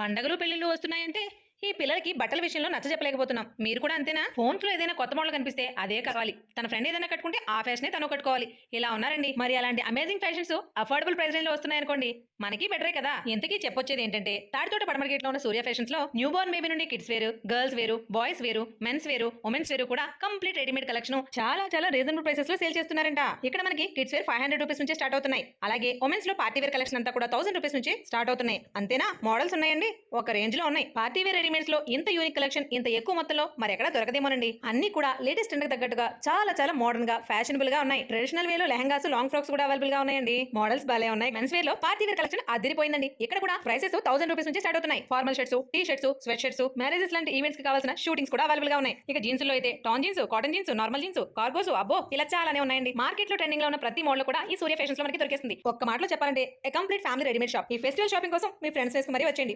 పండగలు పెళ్ళిళ్ళు వస్తున్నాయంటే ఈ పిల్లలకి బట్టల విషయంలో నచ్చ చెప్పలేకపోతున్నాం. మీరు కూడా అంతేనా? ఫోన్స్లో ఏదైనా కొత్త మోడల్ కనిపిస్తే అదే కావాలి. తన ఫ్రెండ్ ఏదైనా కట్టుకుంటే ఆ ఫ్యాషనే తను కట్టుకోవాలి. ఇలా ఉన్నారండి. మరి అలాంటి అమేజింగ్ ఫ్యాషన్స్ అఫోర్డబుల్ ప్రైస్ రేంజ్లో వస్తున్నాయి అనుకోండి మనకి బెటరే కదా. ఇంతకీ చెప్పొచ్చేది ఏంటంటే తాడితోట పడమరగేట్లో ఉన్న సూర్య ఫ్యాషన్స్లో న్యూ బోర్న్ బేబీ నుండి కిడ్స్ వేరు గర్ల్స్ వేరు బాయ్స్ వేరు మెన్స్ వేరు ఉమెన్స్ వేరు కూడా కంప్లీట్ రెడీమేడ్ కలెక్షన్ చాలా చాలా రీజనబుల్ ప్రైసెస్లో సేల్ చేస్తున్నారంట. ఇక్కడ మనకి kids wear five hundred rupees నుంచి స్టార్ట్ అవుతున్నాయి. అలాగే ఉమెన్స్లో పార్టీ వేర్ కలెక్షన్ అంతా కూడా థౌసండ్ రూపీస్ నుంచి స్టార్ట్ అవుతున్నాయి. అంతేనా? మోడల్స్ ఉన్నాయండి. ఒక రేంజ్లో ఉన్నాయి. పార్టీ వేర్ రెడీమేడ్స్లో ఇంత యూనిక్ కలెక్షన్ ఇంత ఎక్కువ మొత్తంలో మరి ఎక్కడ దొరకదేమోనండి. అన్ని కూడా లేటెస్ట్ ట్రెండ్ తగ్గట్టుగా చాలా చాలా మోడర్న్గా ఫ్యాషనబుల్గా ఉన్నాయి. ట్రెడిషనల్ వేలో లెహంగాస్ లాంగ్ ఫ్రాక్స్ కూడా అవైలబుల్గా ఉన్నాయండి. మోడల్స్ బాలే ఉన్నాయి. మెన్స్ వేర్లో పార్టీ వేర్ కలెక్షన్ అదిరిపోయిందండి. ఇక్కడ కూడా ప్రైసెస్ థౌసండ్ రూపీస్ నుంచి స్టార్ట్ అవుతున్నాయి. Formal shirts T shirts sweat shirts marriages లాంటి ఈవెంట్స్కి కావాల్సిన షూటింగ్స్ కూడా అవైలబుల్గా ఉన్నాయి. ఇక జీన్స్లో అయితే tan jeans cotton jeans normal jeans cargos అబ్బో ఇలా చాలానే ఉన్నాయండి. మార్కెట్లో ట్రెండింగ్లో ఉన్న ప్రతి మోడల్ కూడా ఈ సూర్య ఫ్యాషన్స్లో మనకి దొరికేస్తుంది. ఒక్క మాటలో చెప్పాలంటే కంప్లీట్ ఫ్యామిలీ రెడీమేడ్ షాప్ ఈ ఫెస్టివల్ షాపింగ్ కోసం మీ ఫ్రెండ్స్ వేసుకు మరీ వచ్చేయండి.